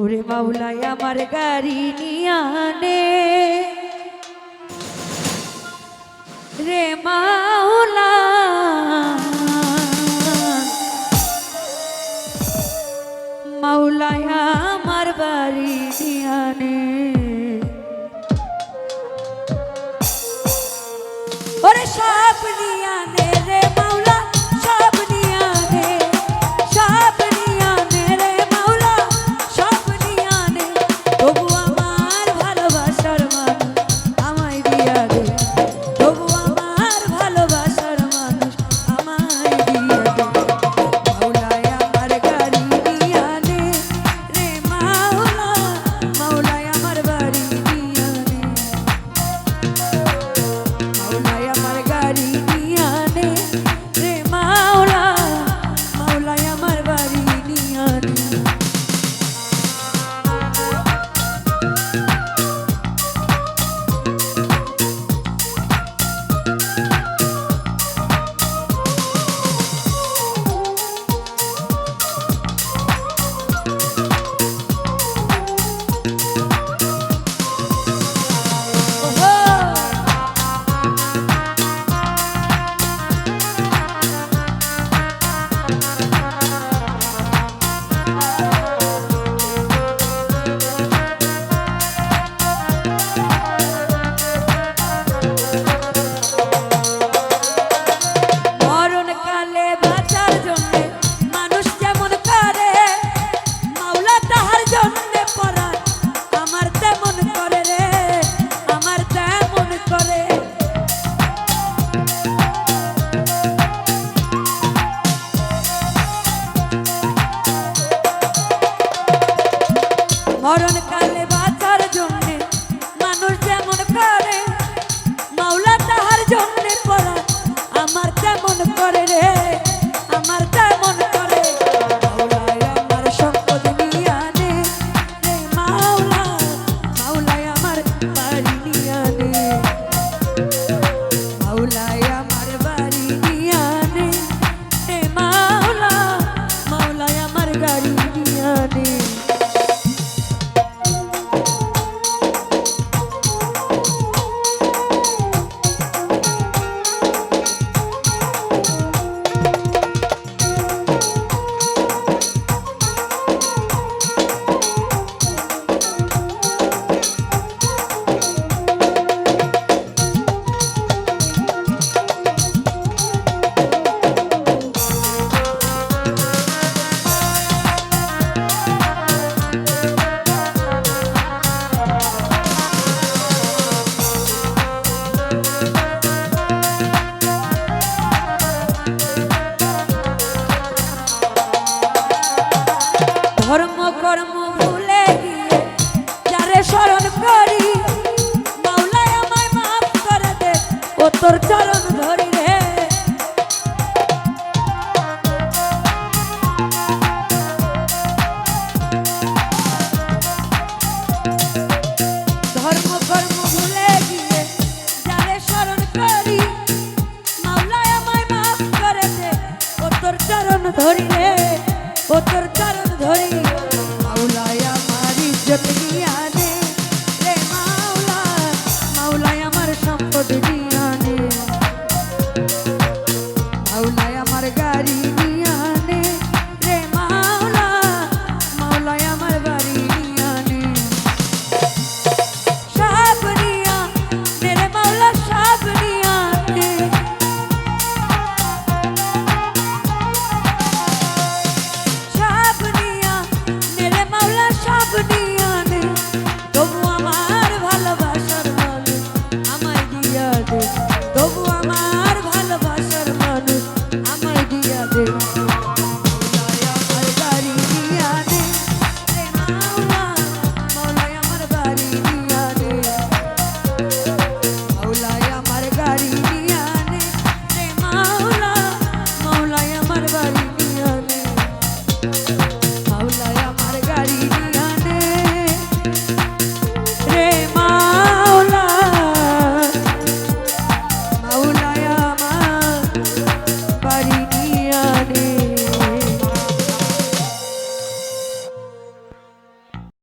ওরে মাওলাই আমার গাড়ি নিয়ে আনে। রে মাওলা। মাওলায় আমার বাড়ি দিয়ানে। ওরে সাপ দিয়ানে now I don't know. তোর চরণ ধরি রে। ধর্ম কর্ম ভুলে গিয়ে যারে স্মরণ করি, মাওলায় আমায় মাফ ও তোর চরণ ধরি